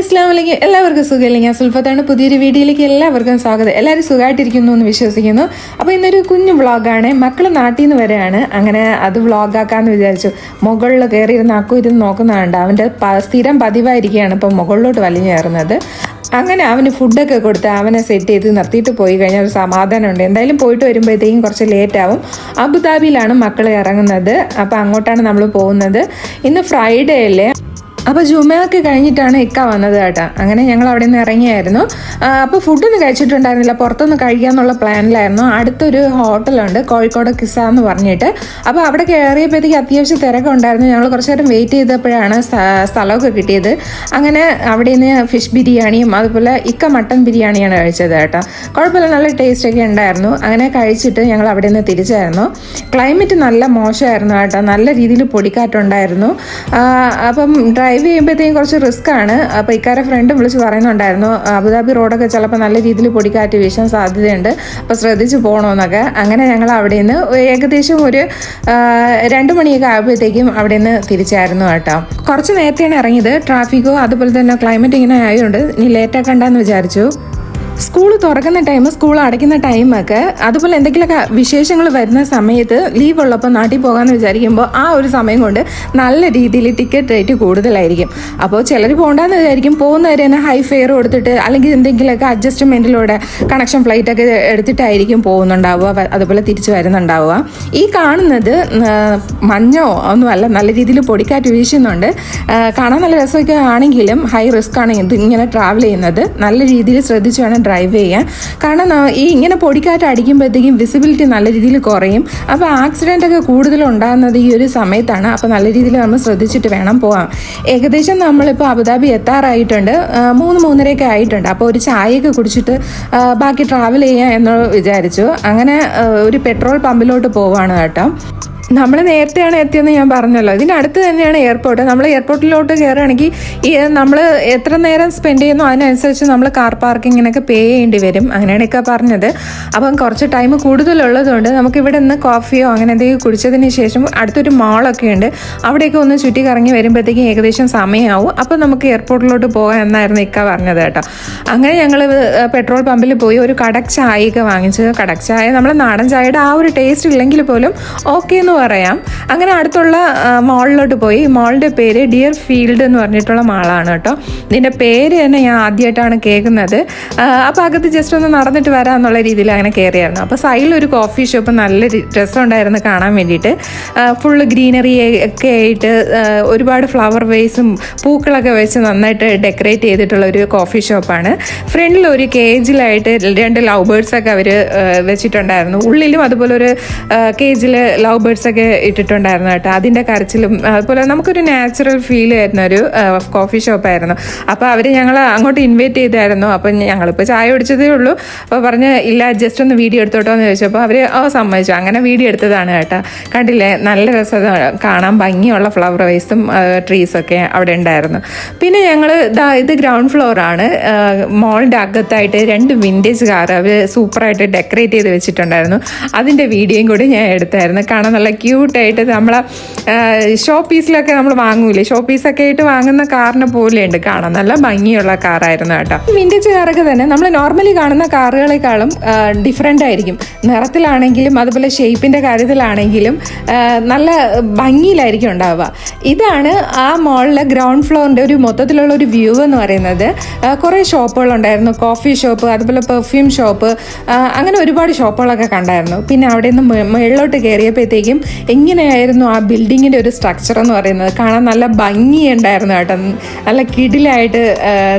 Hi അസ്ലാം എല്ലാവർക്കും സുഖമില്ല ഞാൻ സുൽഫത്താണ് പുതിയൊരു വീഡിയോയിലേക്ക് എല്ലാവർക്കും സ്വാഗതം. എല്ലാവരും സുഖമായിട്ടിരിക്കുന്നു എന്ന് വിശ്വസിക്കുന്നു. അപ്പോൾ ഇന്നൊരു കുഞ്ഞു വ്ളോഗാണ്. മക്കൾ നാട്ടിൽ നിന്ന് വരെയാണ് അങ്ങനെ അത് വ്ളോഗാക്കാന്ന് വിചാരിച്ചു. മുകളിൽ കയറിയിരുന്ന് അക്കു ഇരുന്ന് നോക്കുന്നതുണ്ട് അവന്റെ സ്ഥിരം പതിവായിരിക്കുകയാണ് ഇപ്പോൾ മുകളിലോട്ട് വലിഞ്ഞു കയറുന്നത്. അങ്ങനെ അവന് ഫുഡൊക്കെ കൊടുത്ത് അവനെ സെറ്റ് ചെയ്ത് നിർത്തിയിട്ട് പോയി കഴിഞ്ഞാൽ ഒരു സമാധാനമുണ്ട്. എന്തായാലും പോയിട്ട് വരുമ്പോഴത്തേക്കും കുറച്ച് ലേറ്റ് ആവും. അബുദാബിയിലാണ് മക്കൾ ഇറങ്ങുന്നത്. അപ്പോൾ അങ്ങോട്ടാണ് നമ്മൾ പോകുന്നത്. ഇന്ന് ഫ്രൈഡേ അല്ലേ? അപ്പോൾ ജുമയൊക്കെ കഴിഞ്ഞിട്ടാണ് ഇക്ക വന്നത് കേട്ടോ. അങ്ങനെ ഞങ്ങൾ അവിടെ നിന്ന് ഇറങ്ങിയായിരുന്നു അപ്പോൾ ഫുഡൊന്നും കഴിച്ചിട്ടുണ്ടായിരുന്നില്ല. പുറത്തൊന്ന് കഴിക്കാന്നുള്ള പ്ലാനിലായിരുന്നു അടുത്തൊരു ഹോട്ടലുണ്ട് കോഴിക്കോട് കിസ എന്ന് പറഞ്ഞിട്ട്. അപ്പോൾ അവിടെ കയറിയപ്പോഴത്തേക്ക് അത്യാവശ്യം തിരക്കുണ്ടായിരുന്നു. ഞങ്ങൾ കുറച്ച് നേരം വെയിറ്റ് ചെയ്തപ്പോഴാണ് സ്ഥ- സ്ഥലമൊക്കെ കിട്ടിയത്. അങ്ങനെ അവിടെ നിന്ന് ഫിഷ് ബിരിയാണിയും അതുപോലെ ഇക്ക മട്ടൻ ബിരിയാണിയാണ് കഴിച്ചത് കേട്ടോ. കുഴപ്പമില്ല നല്ല ടേസ്റ്റ് ഒക്കെ ഉണ്ടായിരുന്നു. അങ്ങനെ കഴിച്ചിട്ട് ഞങ്ങൾ അവിടെ നിന്ന് തിരിച്ചായിരുന്നു. ക്ലൈമറ്റ് നല്ല മോശമായിരുന്നു കേട്ടോ. നല്ല രീതിയിൽ പൊടിക്കാറ്റുണ്ടായിരുന്നു. അപ്പം ഡ്രൈവ് ചെയ്യുമ്പോഴത്തേക്കും കുറച്ച് റിസ്ക് ആണ്. അപ്പോൾ ഇക്കാരെ ഫ്രണ്ടും വിളിച്ച് പറയുന്നുണ്ടായിരുന്നു അബുദാബി റോഡൊക്കെ ചിലപ്പോൾ നല്ല രീതിയിൽ പൊടിക്കാറ്റ് വീശാൻ സാധ്യതയുണ്ട്. അപ്പോൾ ശ്രദ്ധിച്ച് പോകണമെന്നൊക്കെ അങ്ങനെ ഞങ്ങൾ അവിടെ നിന്ന് ഏകദേശം ഒരു രണ്ട് മണിയൊക്കെ ആയപ്പോഴത്തേക്കും അവിടെ നിന്ന് തിരിച്ചായിരുന്നു കേട്ടോ. കുറച്ച് നേരത്തെയാണ് ഇറങ്ങിയത്. ട്രാഫിക്കോ അതുപോലെ തന്നെ ക്ലൈമറ്റ് ഇങ്ങനെ ആയതുകൊണ്ട് ഇനി ലേറ്റാക്കണ്ടെന്ന് വിചാരിച്ചു. സ്കൂൾ തുറക്കുന്ന ടൈം സ്കൂൾ അടയ്ക്കുന്ന ടൈമൊക്കെ അതുപോലെ എന്തെങ്കിലുമൊക്കെ വിശേഷങ്ങൾ വരുന്ന സമയത്ത് ലീവ് ഉള്ളപ്പോൾ നാട്ടിൽ പോകാമെന്ന് വിചാരിക്കുമ്പോൾ ആ ഒരു സമയം കൊണ്ട് നല്ല രീതിയിൽ ടിക്കറ്റ് റേറ്റ് കൂടുതലായിരിക്കും. അപ്പോൾ ചിലർ പോകണ്ടെന്ന് വിചാരിക്കും. പോകുന്നവരെ തന്നെ ഹൈ ഫെയർ കൊടുത്തിട്ട് അല്ലെങ്കിൽ എന്തെങ്കിലുമൊക്കെ അഡ്ജസ്റ്റ്മെന്റിലൂടെ കണക്ഷൻ ഫ്ലൈറ്റ് ഒക്കെ എടുത്തിട്ടായിരിക്കും പോകുന്നുണ്ടാവുക. അതുപോലെ തിരിച്ചു വരുന്നുണ്ടാവുക. ഈ കാണുന്നത് മഞ്ഞോ ഒന്നുമല്ല നല്ല രീതിയിൽ പൊടിക്കാറ്റ് വീശുന്നുണ്ട്. കാണാൻ നല്ല രസമൊക്കെ ആണെങ്കിലും ഹൈ റിസ്ക് ആണ് ഇത് ഇങ്ങനെ ട്രാവൽ ചെയ്യുന്നത്. നല്ല രീതിയിൽ ശ്രദ്ധിച്ചു വേണം ഡ്രൈവ് ചെയ്യാൻ കാരണം ഈ ഇങ്ങനെ പൊടിക്കാറ്റ് അടിക്കുമ്പോഴത്തേക്കും വിസിബിലിറ്റി നല്ല രീതിയിൽ കുറയും. അപ്പോൾ ആക്സിഡന്റ് ഒക്കെ കൂടുതൽ ഉണ്ടാകുന്നത് ഈ ഒരു സമയത്താണ്. അപ്പോൾ നല്ല രീതിയിൽ നമ്മൾ ശ്രദ്ധിച്ചിട്ട് വേണം പോകാം ഏകദേശം നമ്മളിപ്പോൾ അബുദാബി എത്താറായിട്ടുണ്ട്. മൂന്ന് മൂന്നരയൊക്കെ ആയിട്ടുണ്ട്. അപ്പോൾ ഒരു ചായയൊക്കെ കുടിച്ചിട്ട് ബാക്കി ട്രാവൽ ചെയ്യാം എന്ന് വിചാരിച്ചു. അങ്ങനെ ഒരു പെട്രോൾ പമ്പിലോട്ട് പോവാണ് കേട്ടോ. നമ്മൾ നേരത്തെയാണ് എത്തിയെന്ന് ഞാൻ പറഞ്ഞല്ലോ. ഇതിന്റെ അടുത്ത് തന്നെയാണ് എയർപോർട്ട് നമ്മൾ എയർപോർട്ടിലോട്ട് കയറുകയാണെങ്കിൽ നമ്മൾ എത്ര നേരം സ്പെൻഡ് ചെയ്യുന്നു അതിനനുസരിച്ച് നമ്മൾ കാർ പാർക്കിങ്ങിനൊക്കെ പേ ചെയ്യേണ്ടി വരും. അങ്ങനെയാണ് ഇക്ക പറഞ്ഞത്. അപ്പം കുറച്ച് ടൈം കൂടുതലുള്ളതുകൊണ്ട് നമുക്ക് ഇവിടെ നിന്ന് കോഫിയോ അങ്ങനെ എന്തെങ്കിലും കുടിച്ചതിന് ശേഷം അടുത്തൊരു മാളൊക്കെ ഉണ്ട്. അവിടെയൊക്കെ ഒന്ന് ചുറ്റി കറങ്ങി വരുമ്പോഴത്തേക്കും ഏകദേശം സമയമാവും അപ്പോൾ നമുക്ക് എയർപോർട്ടിലോട്ട് പോകാം എന്നായിരുന്നു ഇക്ക പറഞ്ഞത് കേട്ടോ. അങ്ങനെ ഞങ്ങൾ പെട്രോൾ പമ്പിൽ പോയി ഒരു കടക് ചായയൊക്കെ വാങ്ങിച്ച്. കടക് ചായ നമ്മളെ നാടൻ ചായയുടെ ആ ഒരു ടേസ്റ്റ് ഇല്ലെങ്കിൽ പോലും ഓക്കെ എന്ന് പറയാം. അങ്ങനെ അടുത്തുള്ള മാളിലോട്ട് പോയി. മാളിന്റെ പേര് ഡിയർ ഫീൽഡ് എന്ന് പറഞ്ഞിട്ടുള്ള മാളാണ് കേട്ടോ. ഇതിന്റെ പേര് തന്നെ ഞാൻ ആദ്യമായിട്ടാണ് കേൾക്കുന്നത്. അപ്പോൾ അകത്ത് ജസ്റ്റ് ഒന്ന് നടന്നിട്ട് വരാം എന്നുള്ള രീതിയിൽ അങ്ങനെ കയറിയായിരുന്നു. അപ്പോൾ സൈഡിൽ ഒരു കോഫി ഷോപ്പ് നല്ല രസമുണ്ടായിരുന്നു കാണാൻ വേണ്ടിയിട്ട്. ഫുള്ള് ഗ്രീനറി ഒക്കെ ആയിട്ട് ഒരുപാട് ഫ്ലവർ വേസും പൂക്കളൊക്കെ വെച്ച് നന്നായിട്ട് ഡെക്കറേറ്റ് ചെയ്തിട്ടുള്ള ഒരു കോഫി ഷോപ്പാണ് ഫ്രണ്ടിൽ ഒരു കേജിലായിട്ട് രണ്ട് ലവ് ബേർഡ്സ് ഒക്കെ അവർ വെച്ചിട്ടുണ്ടായിരുന്നു. ഉള്ളിലും അതുപോലെ ഒരു കേജിൽ ലവ് ബേർഡ്സ് ഒക്കെ ഇട്ടിട്ടുണ്ടായിരുന്നു കേട്ടോ. അതിന്റെ കരച്ചിലും അതുപോലെ നമുക്കൊരു നാച്ചുറൽ ഫീൽ ആയിരുന്ന ഒരു കോഫി ഷോപ്പായിരുന്നു അപ്പോൾ അവർ ഞങ്ങൾ അങ്ങോട്ട് ഇൻവൈറ്റ് ചെയ്തായിരുന്നു. അപ്പം ഞങ്ങളിപ്പോൾ ചായ കുടിച്ചതേ ഉള്ളൂ. അപ്പോൾ പറഞ്ഞ് ഇല്ല ജസ്റ്റ് ഒന്ന് വീഡിയോ എടുത്തോട്ടോ എന്ന് ചോദിച്ചപ്പോൾ അവർ ഓ സമ്മതിച്ചു. അങ്ങനെ വീഡിയോ എടുത്തതാണ് കേട്ടോ. കണ്ടില്ലേ? നല്ല രസം കാണാൻ ഭംഗിയുള്ള ഫ്ലവർ വൈസും ട്രീസൊക്കെ അവിടെ ഉണ്ടായിരുന്നു. പിന്നെ ഞങ്ങൾ ഇത് ഗ്രൗണ്ട് ഫ്ലോറാണ് മോളിന്റെ അകത്തായിട്ട് രണ്ട് വിന്റേജ് കാർ അവർ സൂപ്പറായിട്ട് ഡെക്കറേറ്റ് ചെയ്ത് വെച്ചിട്ടുണ്ടായിരുന്നു. അതിന്റെ വീഡിയോയും കൂടി ഞാൻ എടുത്തായിരുന്നു. കാണാൻ നല്ല ക്യൂട്ടായിട്ട് നമ്മളെ ഷോ പീസിലൊക്കെ നമ്മൾ വാങ്ങൂലേ? ഷോ പീസൊക്കെ ആയിട്ട് വാങ്ങുന്ന കാറിനെ പോലെയുണ്ട്. കാണാൻ നല്ല ഭംഗിയുള്ള കാറായിരുന്നു കേട്ടോ. വിന്റേജ് കാറൊക്കെ തന്നെ. നമ്മൾ നോർമലി കാണുന്ന കാറുകളെക്കാളും ഡിഫറെന്റ് ആയിരിക്കും. നിറത്തിലാണെങ്കിലും അതുപോലെ ഷേപ്പിന്റെ കാര്യത്തിലാണെങ്കിലും നല്ല ഭംഗിയിലായിരിക്കും ഉണ്ടാവുക. ഇതാണ് ആ മോളിലെ ഗ്രൗണ്ട് ഫ്ലോറിന്റെ ഒരു മൊത്തത്തിലുള്ള ഒരു വ്യൂ എന്ന് പറയുന്നത്. കുറേ ഷോപ്പുകളുണ്ടായിരുന്നു. കോഫി ഷോപ്പ് അതുപോലെ പെർഫ്യൂം ഷോപ്പ് അങ്ങനെ ഒരുപാട് ഷോപ്പുകളൊക്കെ കണ്ടായിരുന്നു. പിന്നെ അവിടെ നിന്ന് മുകളിലോട്ട് കയറിയപ്പോഴത്തേക്കും എങ്ങനെയായിരുന്നു ആ ബിൽഡിങ്ങിന്റെ ഒരു സ്ട്രക്ചർ എന്ന് പറയുന്നത്? കാണാൻ നല്ല ഭംഗിയുണ്ടായിരുന്നു കേട്ടോ. നല്ല കിടിലായിട്ട്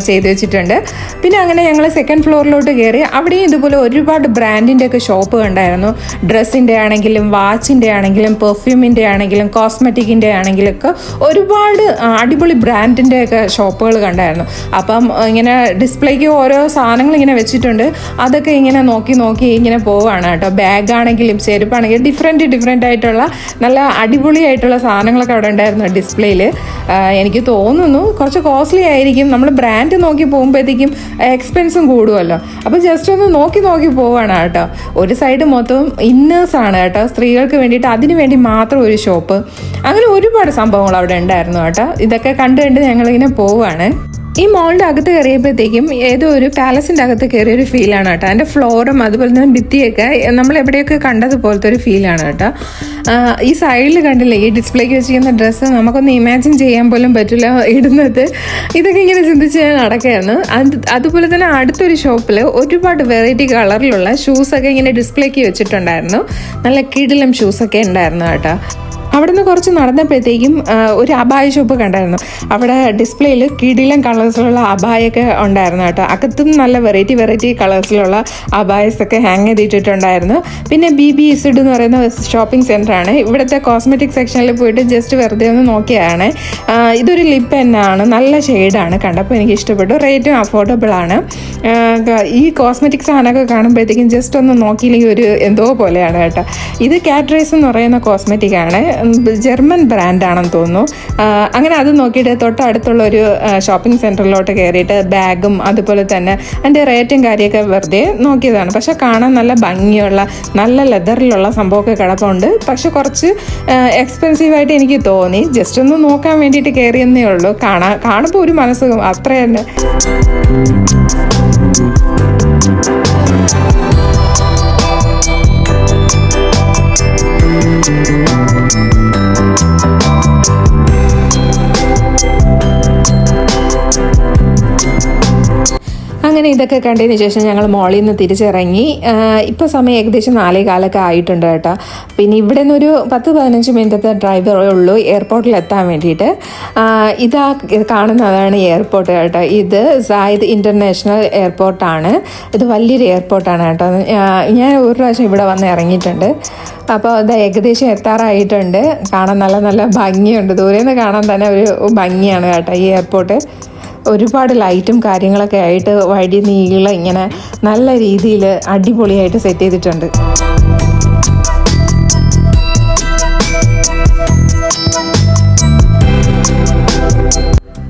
ചെയ്തു വെച്ചിട്ടുണ്ട്. പിന്നെ അങ്ങനെ ഞങ്ങൾ സെക്കൻഡ് ഫ്ലോറിലോട്ട് കയറി അവിടെയും ഇതുപോലെ ഒരുപാട് ബ്രാൻഡിന്റെ ഒക്കെ ഷോപ്പ് കണ്ടായിരുന്നു. ഡ്രസ്സിന്റെ ആണെങ്കിലും വാച്ചിന്റെ ആണെങ്കിലും പെർഫ്യൂമിന്റെ ആണെങ്കിലും കോസ്മെറ്റിക്കിന്റെ ആണെങ്കിലും ഒക്കെ ഒരുപാട് അടിപൊളി ബ്രാൻഡിന്റെ ഒക്കെ ഷോപ്പുകൾ കണ്ടായിരുന്നു. അപ്പം ഇങ്ങനെ ഡിസ്പ്ലേക്ക് ഓരോ സാധനങ്ങൾ ഇങ്ങനെ വെച്ചിട്ടുണ്ട്. അതൊക്കെ ഇങ്ങനെ നോക്കി നോക്കി ഇങ്ങനെ പോവാണ് കേട്ടോ. ബാഗ് ആണെങ്കിലും ചെരുപ്പാണെങ്കിലും ഡിഫറെന്റ് ഡിഫറെന്റ് ആയിട്ടുള്ള നല്ല അടിപൊളിയായിട്ടുള്ള സാധനങ്ങളൊക്കെ അവിടെ ഉണ്ടായിരുന്നു ഡിസ്പ്ലേയിൽ എനിക്ക് തോന്നുന്നു കുറച്ച് കോസ്റ്റ്ലി ആയിരിക്കും. നമ്മൾ ബ്രാൻഡ് നോക്കി പോകുമ്പോഴത്തേക്കും എക്സ്പെൻസും കൂടുമല്ലോ അപ്പോൾ ജസ്റ്റ് ഒന്ന് നോക്കി നോക്കി പോവാണ് കേട്ടോ. ഒരു സൈഡ് മൊത്തം ഇന്നേഴ്സാണ് കേട്ടോ. സ്ത്രീകൾക്ക് വേണ്ടിയിട്ട് അതിന് വേണ്ടി മാത്രം ഒരു ഷോപ്പ് അങ്ങനെ ഒരുപാട് സംഭവങ്ങൾ അവിടെ ഉണ്ടായിരുന്നു കേട്ടോ. ഇതൊക്കെ കണ്ട് കണ്ട് ഞങ്ങളിങ്ങനെ പോവാണ്. ഈ മോളിന്റെ അകത്ത് കയറിയപ്പോഴത്തേക്കും ഏതോ ഒരു പാലസിന്റെ അകത്ത് കയറിയ ഒരു ഫീലാണ് കേട്ടോ. അതിന്റെ ഫ്ലോറും അതുപോലെ തന്നെ ഭിത്തിയൊക്കെ നമ്മൾ എവിടെയൊക്കെ കണ്ടതുപോലത്തെ ഒരു ഫീലാണ് കേട്ടോ. ഈ സൈഡിൽ കണ്ടില്ലേ ഈ ഡിസ്പ്ലേക്ക് വെച്ചിരിക്കുന്ന ഡ്രസ്സ് നമുക്കൊന്ന് ഇമാജിൻ ചെയ്യാൻ പോലും പറ്റില്ല ഇടുന്നത്. ഇതൊക്കെ ഇങ്ങനെ ചിന്തിച്ച് ഞാൻ നടക്കുകയായിരുന്നു. അത് അതുപോലെ തന്നെ അടുത്തൊരു ഷോപ്പിൽ ഒരുപാട് വെറൈറ്റി കളറിലുള്ള ഷൂസൊക്കെ ഇങ്ങനെ ഡിസ്പ്ലേക്ക് വെച്ചിട്ടുണ്ടായിരുന്നു. നല്ല കിടിലം ഷൂസൊക്കെ ഉണ്ടായിരുന്നു കേട്ടോ. അവിടെ നിന്ന് കുറച്ച് നടന്നപ്പോഴത്തേക്കും ഒരു അബായ ഷോപ്പ് കണ്ടായിരുന്നു. അവിടെ ഡിസ്പ്ലേയിൽ കിടിലം കളേഴ്സിലുള്ള അബായൊക്കെ ഉണ്ടായിരുന്നു കേട്ടോ. അകത്തും നല്ല വെറൈറ്റി വെറൈറ്റി കളേഴ്സിലുള്ള അബായസ് ഒക്കെ ഹാങ് ചെയ്തിട്ടുണ്ടായിരുന്നു. പിന്നെ ബി ബി ഇസിഡ് എന്ന് പറയുന്ന ഷോപ്പിംഗ് സെന്ററാണ് ഇവിടുത്തെ കോസ്മെറ്റിക് സെക്ഷനിൽ പോയിട്ട് ജസ്റ്റ് വെറുതെ ഒന്ന് നോക്കിയാണ് ഇതൊരു ലിപ്പ് തന്നെയാണ് നല്ല ഷെയ്ഡാണ് കണ്ടപ്പോൾ എനിക്ക് ഇഷ്ടപ്പെട്ടു. റേറ്റും അഫോർഡബിൾ ആണ്. ഈ കോസ്മെറ്റിക് സാധനമൊക്കെ കാണുമ്പോഴത്തേക്കും ജസ്റ്റ് ഒന്ന് നോക്കിയില്ലെങ്കിൽ ഒരു എന്തോ പോലെയാണ് കേട്ടോ. ഇത് കാറ്ററൈസ് എന്ന് പറയുന്ന കോസ്മെറ്റിക് ആണ്. ജർമ്മൻ ബ്രാൻഡാണെന്ന് തോന്നുന്നു. അങ്ങനെ അത് നോക്കിയിട്ട് തൊട്ടടുത്തുള്ള ഒരു ഷോപ്പിംഗ് സെന്ററിലോട്ട് കയറിയിട്ട് ബാഗും അതുപോലെ തന്നെ അതിന്റെ റേറ്റും കാര്യമൊക്കെ വെറുതെ നോക്കിയതാണ്. പക്ഷേ കാണാൻ നല്ല ഭംഗിയുള്ള നല്ല ലെതറിലുള്ള സംഭവമൊക്കെ കിടപ്പുണ്ട്. പക്ഷെ കുറച്ച് എക്സ്പെൻസീവായിട്ട് എനിക്ക് തോന്നി. ജസ്റ്റ് ഒന്ന് നോക്കാൻ വേണ്ടിയിട്ട് കയറിയെന്നേ ഉള്ളൂ. കാണാൻ കാണുമ്പോൾ ഒരു മനസ്സ് അത്ര തന്നെ. അങ്ങനെ ഇതൊക്കെ കണ്ടതിന് ശേഷം ഞങ്ങൾ മോളിൽ നിന്ന് തിരിച്ചിറങ്ങി. ഇപ്പോൾ സമയം ഏകദേശം നാലേ കാലൊക്കെ ആയിട്ടുണ്ട് കേട്ടോ. പിന്നെ ഇവിടെ നിന്നൊരു പത്ത് പതിനഞ്ച് മിനിറ്റത്തെ ഡ്രൈവറേ ഉള്ളൂ എയർപോർട്ടിൽ എത്താൻ വേണ്ടിയിട്ട്. ഇതാ കാണുന്നതാണ് എയർപോർട്ട് കേട്ടോ. ഇത് സായിദ് ഇന്റർനാഷണൽ എയർപോർട്ടാണ് ഇത് വലിയൊരു എയർപോർട്ടാണ് കേട്ടോ. ഞാൻ ഒരു പ്രാവശ്യം ഇവിടെ വന്ന് ഇറങ്ങിയിട്ടുണ്ട്. അപ്പോൾ ഇത് ഏകദേശം എത്താറായിട്ടുണ്ട്. കാണാൻ നല്ല നല്ല ഭംഗിയുണ്ട്. ദൂരെ നിന്ന് കാണാൻ തന്നെ ഒരു ഭംഗിയാണ് കേട്ടോ ഈ എയർപോർട്ട് ഒരുപാട് ലൈറ്റും കാര്യങ്ങളൊക്കെ ആയിട്ട് വഴി നീള ഇങ്ങനെ നല്ല രീതിയിൽ അടിപൊളിയായിട്ട് സെറ്റ് ചെയ്തിട്ടുണ്ട്.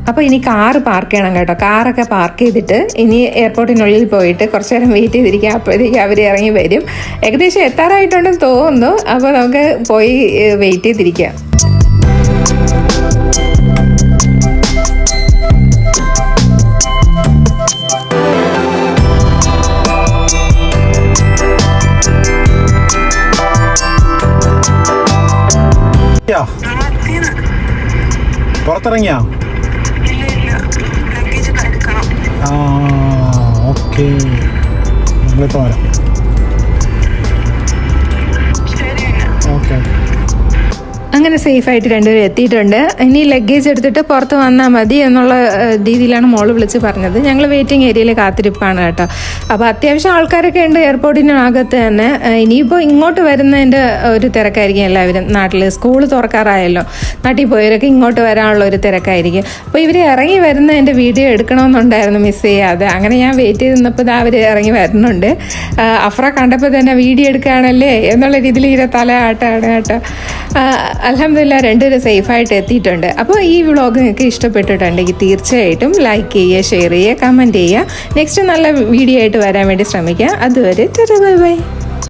അപ്പോൾ ഇനി കാറ് പാർക്ക് ചെയ്യണം കേട്ടോ. കാറൊക്കെ പാർക്ക് ചെയ്തിട്ട് ഇനി എയർപോർട്ടിനുള്ളിൽ പോയിട്ട് കുറച്ച് നേരം വെയിറ്റ് ചെയ്തിരിക്കുക അപ്പോഴത്തേക്ക് അവർ ഇറങ്ങി വരും. ഏകദേശം എത്താറായിട്ടുണ്ടെന്ന് തോന്നുന്നു. അപ്പോൾ നമുക്ക് പോയി വെയിറ്റ് ചെയ്തിരിക്കാം. പുറത്തിറങ്ങിയാ? ആ ഓക്കെ. നമ്മളിപ്പോൾ വരാം. ഓക്കെ. അങ്ങനെ സേഫ് ആയിട്ട് രണ്ടുപേരും എത്തിയിട്ടുണ്ട്. ഇനി ലഗേജ് എടുത്തിട്ട് പുറത്ത് വന്നാൽ മതി എന്നുള്ള രീതിയിലാണ് മോൾ വിളിച്ച് പറഞ്ഞത്. ഞങ്ങൾ വെയിറ്റിംഗ് ഏരിയയിൽ കാത്തിരിപ്പാണ് കേട്ടോ. അപ്പോൾ അത്യാവശ്യം ആൾക്കാരൊക്കെ ഉണ്ട് എയർപോർട്ടിനകത്ത് തന്നെ. ഇനിയിപ്പോൾ ഇങ്ങോട്ട് വരുന്നതിന്റെ ഒരു തിരക്കായിരിക്കും എല്ലാവരും നാട്ടിൽ സ്കൂൾ തുറക്കാറായല്ലോ. നാട്ടിൽ പോയവരൊക്കെ ഇങ്ങോട്ട് വരാനുള്ള ഒരു തിരക്കായിരിക്കും. അപ്പോൾ ഇവർ ഇറങ്ങി വരുന്നതിന്റെ വീഡിയോ എടുക്കണമെന്നുണ്ടായിരുന്നു മിസ് ചെയ്യാതെ. അങ്ങനെ ഞാൻ വെയിറ്റ് ചെയ്ത് നിന്നപ്പോൾ അവർ ഇറങ്ങി വരുന്നുണ്ട്. അഫ്ര കണ്ടപ്പോൾ തന്നെ വീഡിയോ എടുക്കുകയാണല്ലേ? എന്നുള്ള രീതിയിൽ ഇങ്ങനെ തല ആട്ടാണ് കേട്ടോ. അലഹമില്ല രണ്ടുപേരും സേഫായിട്ട് എത്തിയിട്ടുണ്ട്. അപ്പോൾ ഈ വ്ളോഗ് നിങ്ങൾക്ക് ഇഷ്ടപ്പെട്ടിട്ടുണ്ടെങ്കിൽ തീർച്ചയായിട്ടും ലൈക്ക് ചെയ്യുക ഷെയർ ചെയ്യുക കമന്റ് ചെയ്യുക. നെക്സ്റ്റ് നല്ല വീഡിയോ ആയിട്ട് വരാൻ വേണ്ടി ശ്രമിക്കുക. അതുവരെ ബൈ ബൈ.